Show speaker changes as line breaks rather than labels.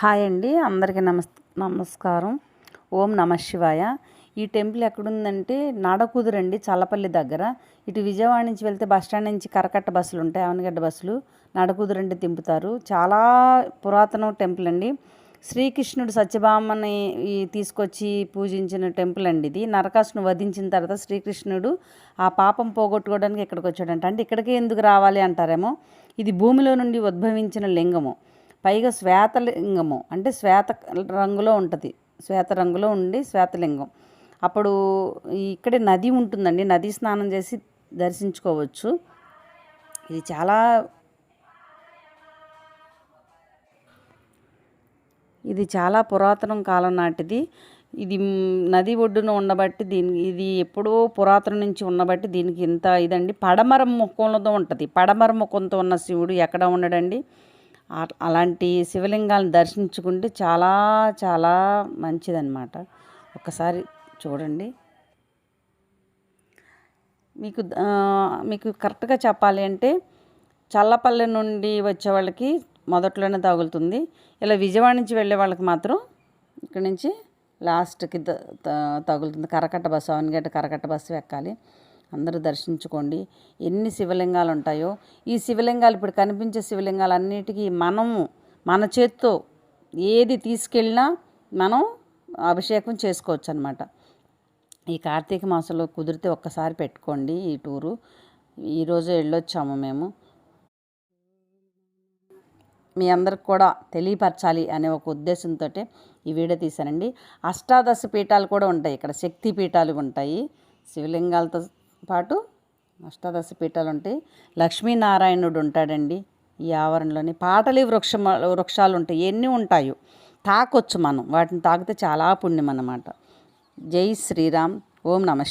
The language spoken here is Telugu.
హాయ్ అండి అందరికీ నమస్ నమస్కారం. ఓం నమ శివాయ. ఈ టెంపుల్ ఎక్కడుందంటే నడకుదురండి చల్లపల్లి దగ్గర. ఇటు విజయవాడ నుంచి వెళ్తే బస్టాండ్ నుంచి కరకట్ట బస్సులు ఉంటాయి అవనగడ్డ బస్సులు. నడకుదురండి దింపుతారు చాలా పురాతన టెంపుల్ అండి. శ్రీకృష్ణుడు సత్యభామని తీసుకొచ్చి పూజించిన టెంపుల్ అండి ఇది. నరకాసును వధించిన తర్వాత శ్రీకృష్ణుడు ఆ పాపం పోగొట్టుకోవడానికి ఇక్కడికి వచ్చాడంట. అంటే ఇక్కడికి ఎందుకు రావాలి అంటారేమో? ఇది భూమిలో నుండి ఉద్భవించిన లింగము. పైగా శ్వేతలింగము అంటే శ్వేత రంగులో ఉంటుంది. శ్వేత రంగులో ఉండి శ్వేతలింగం. అప్పుడు ఇక్కడే నది ఉంటుందండి. నది స్నానం చేసి దర్శించుకోవచ్చు. ఇది చాలా ఇది చాలా పురాతనం కాలం నాటిది. ఇది నది ఒడ్డున ఉండబట్టి దీని ఇది ఎప్పుడో పురాతనం నుంచి ఉండబట్టి దీనికి ఇంత ఇదండి. పడమర ముఖంలో ఉంటుంది. పడమర ముఖంతో ఉన్న శివుడు ఎక్కడ ఉండడండి? అలాంటి శివలింగాలను దర్శించుకుంటే చాలా చాలా మంచిదన్నమాట. ఒకసారి చూడండి. మీకు మీకు కరెక్ట్గా చెప్పాలి అంటే చల్లపల్లె నుండి వచ్చే వాళ్ళకి మొదట్లోనే తగులుతుంది. ఇలా విజయవాడ నుంచి వెళ్ళే వాళ్ళకి మాత్రం ఇక్కడ నుంచి లాస్ట్కి తగులుతుంది. కరకట్ట బస్సు అవనిగడ్డ కరకట్ట బస్సు ఎక్కాలి అందరూ దర్శించుకోండి. ఎన్ని శివలింగాలు ఉంటాయో ఈ శివలింగాలు ఇప్పుడు కనిపించే శివలింగాలు అన్నిటికీ మనము మన చేత్తో ఏది తీసుకెళ్ళినా మనం అభిషేకం చేసుకోవచ్చు అనమాట ఈ కార్తీక మాసంలో కుదిరితే ఒక్కసారి పెట్టుకోండి ఈ టూరు. ఈరోజు వెళ్ళొచ్చాము మేము. మీ అందరికి కూడా తెలియపరచాలి అనే ఒక ఉద్దేశంతో ఈ వీడియో తీశానండి. అష్టాదశ పీఠాలు కూడా ఉంటాయి. ఇక్కడ శక్తి పీఠాలు ఉంటాయి. శివలింగాలతో పాటు అష్టాదశ పీఠాలు ఉంటాయి. లక్ష్మీనారాయణుడు ఉంటాడండి ఈ ఆవరణలోని. పాటలి వృక్ష వృక్షాలు ఉంటాయి. ఎన్ని ఉంటాయో. తాకొచ్చు మనం. వాటిని తాకితే చాలా పుణ్యం అన్నమాట జై శ్రీరామ్. ఓం నమ